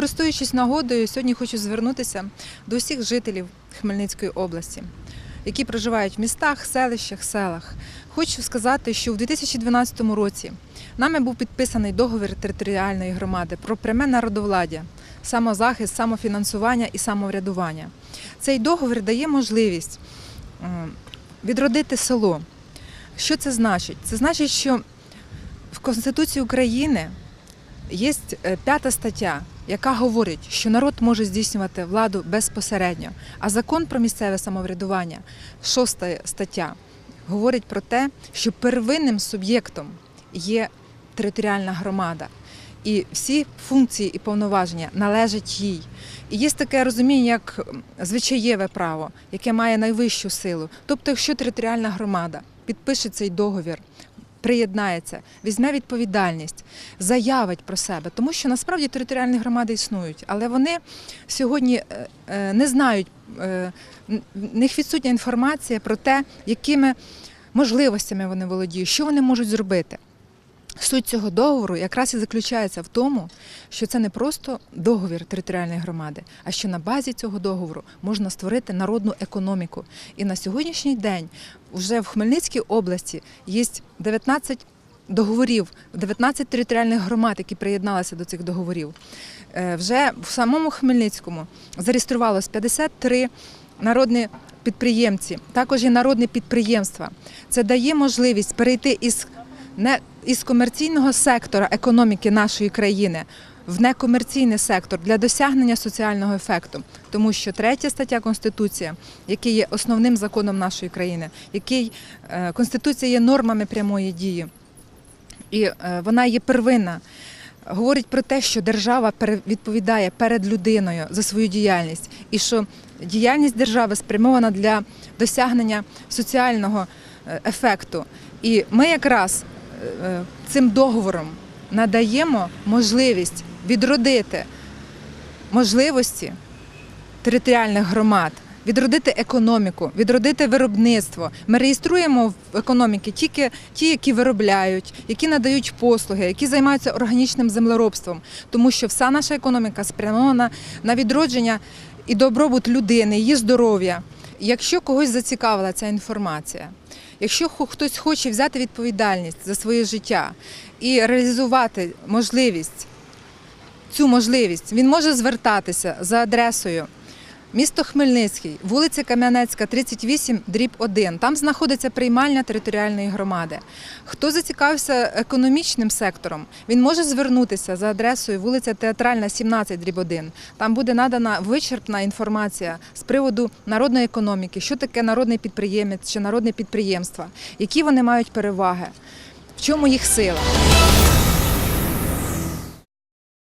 Користуючись нагодою, сьогодні хочу звернутися до всіх жителів Хмельницької області, які проживають в містах, селищах, селах. Хочу сказати, що в 2012 році нами був підписаний договір територіальної громади про пряме народовладдя, самозахист, самофінансування і самоврядування. Цей договір дає можливість відродити село. Що це значить? Це значить, що в Конституції України є е, п'ята стаття, яка говорить, що народ може здійснювати владу безпосередньо. А закон про місцеве самоврядування, шоста стаття, говорить про те, що первинним суб'єктом є територіальна громада. І всі функції і повноваження належать їй. І є таке розуміння, як звичаєве право, яке має найвищу силу. Тобто, якщо територіальна громада підпише цей договір, приєднається, візьме відповідальність, заявить про себе, тому що насправді територіальні громади існують, але вони сьогодні е, е, не знають, е, них відсутня інформація про те, якими можливостями вони володіють, що вони можуть зробити. Суть цього договору якраз і заключається в тому, що це не просто договір територіальної громади, а що на базі цього договору можна створити народну економіку. І на сьогоднішній день вже в Хмельницькій області є 19 договорів, 19 територіальних громад, які приєдналися до цих договорів. Е, Вже в самому Хмельницькому зареєструвалось 53 народні підприємці, також і народні підприємства. Це дає можливість перейти із не із комерційного сектора економіки нашої країни в некомерційний сектор для досягнення соціального ефекту, тому що третя стаття Конституції, який є основним законом нашої країни, який е, Конституція є нормами прямої дії, і е, вона є первинна. Говорить про те, що держава відповідає перед людиною за свою діяльність, і що діяльність держави спрямована для досягнення соціального е, ефекту. І ми якраз цим договором надаємо можливість відродити можливості територіальних громад, відродити економіку, відродити виробництво. Ми реєструємо в економіки тільки ті, які виробляють, які надають послуги, які займаються органічним землеробством, тому що вся наша економіка спрямована на відродження і добробут людини, її здоров'я. Якщо когось зацікавила ця інформація, якщо хтось хоче взяти відповідальність за своє життя і реалізувати можливість цю можливість, він може звертатися за адресою місто Хмельницький, вулиця Кам'янецька, 38, дріб 1. Там знаходиться приймальня територіальної громади. Хто зацікавився економічним сектором, він може звернутися за адресою вулиця Театральна, 17, дріб 1. Там буде надана вичерпна інформація з приводу народної економіки, що таке народний підприємець чи народне підприємство, які вони мають переваги, в чому їх сила.